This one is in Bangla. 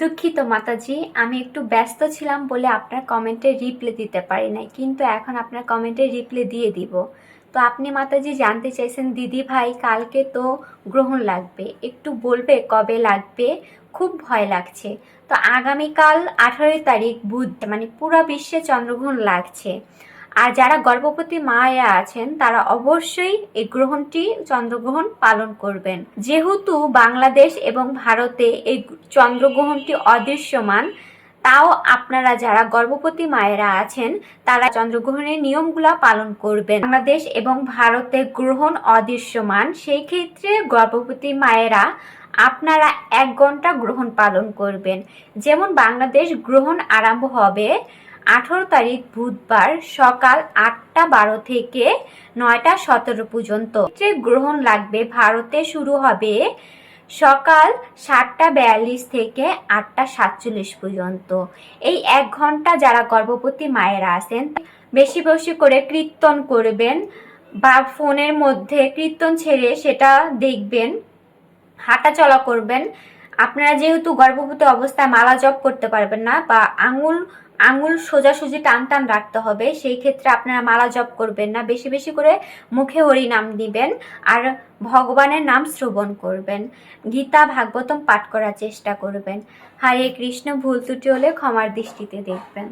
দুঃখিত, মাতাজি। আমি একটু ব্যস্ত ছিলাম বলে আপনার কমেন্টে রিপ্লে দিতে পারি নাই, কিন্তু এখন আপনার কমেন্টে রিপ্লে দিয়ে দিব। তো আপনি, মাতাজি, জানতে চাইছেন, দিদি ভাই, কালকে তো গ্রহণ লাগবে। একটু বলবে কবে লাগবে? খুব ভয় লাগছে। তো আগামীকাল আঠারোই তারিখ, বুধ মানে পুরো বিশ্বে চন্দ্রগ্রহণ লাগছে। আর যারা গর্ভবতী মায়া আছেন, তারা অবশ্যই এই গ্রহণটি, চন্দ্রগ্রহণ পালন করবেন। যেহেতু বাংলাদেশ এবং ভারতে এই চন্দ্রগ্রহণটি অদৃশ্যমান, তাও আপনারা যারা গর্ভবতী মায়েরা আছেন, তারা চন্দ্রগ্রহণের নিয়মগুলো পালন করবেন। বাংলাদেশ এবং ভারতে গ্রহণ অদৃশ্যমান, সেই ক্ষেত্রে গর্ভবতী মায়েরা আপনারা এক ঘণ্টা গ্রহণ পালন করবেন। যেমন বাংলাদেশ গ্রহণ আরম্ভ হবে আঠারো তারিখ বুধবার সকাল আটটা বারো থেকে নয়টা সতেরো পর্যন্ত। গ্রহণ লাগবে ভারতে শুরু হবে সকাল সাতটা বিয়াল্লিশ থেকে আটটা সাতচল্লিশ পর্যন্ত। এই এক ঘণ্টা যারা গর্ভবতী মায়েরা আছেন, বেশি বেশি করে কীর্তন করবেন বা ফোনের মধ্যে কীর্তন ছেড়ে সেটা দেখবেন, হাঁটাচলা করবেন আপনারা যেহেতু গর্ভবতী অবস্থায় মালা জপ করতে পারবেন না বা আঙুল আঙুল সোজাসুজি টান টান রাখতে হবে, সেই ক্ষেত্রে আপনারা মালা জপ করবেন না। বেশি বেশি করে মুখে হরি নাম দিবেন আর ভগবানের নাম শ্রবণ করবেন। গীতা, ভাগবতম পাঠ করার চেষ্টা করবেন। হারে কৃষ্ণ, ভুল ত্রুটি হলে ক্ষমার দৃষ্টিতে দেখবেন।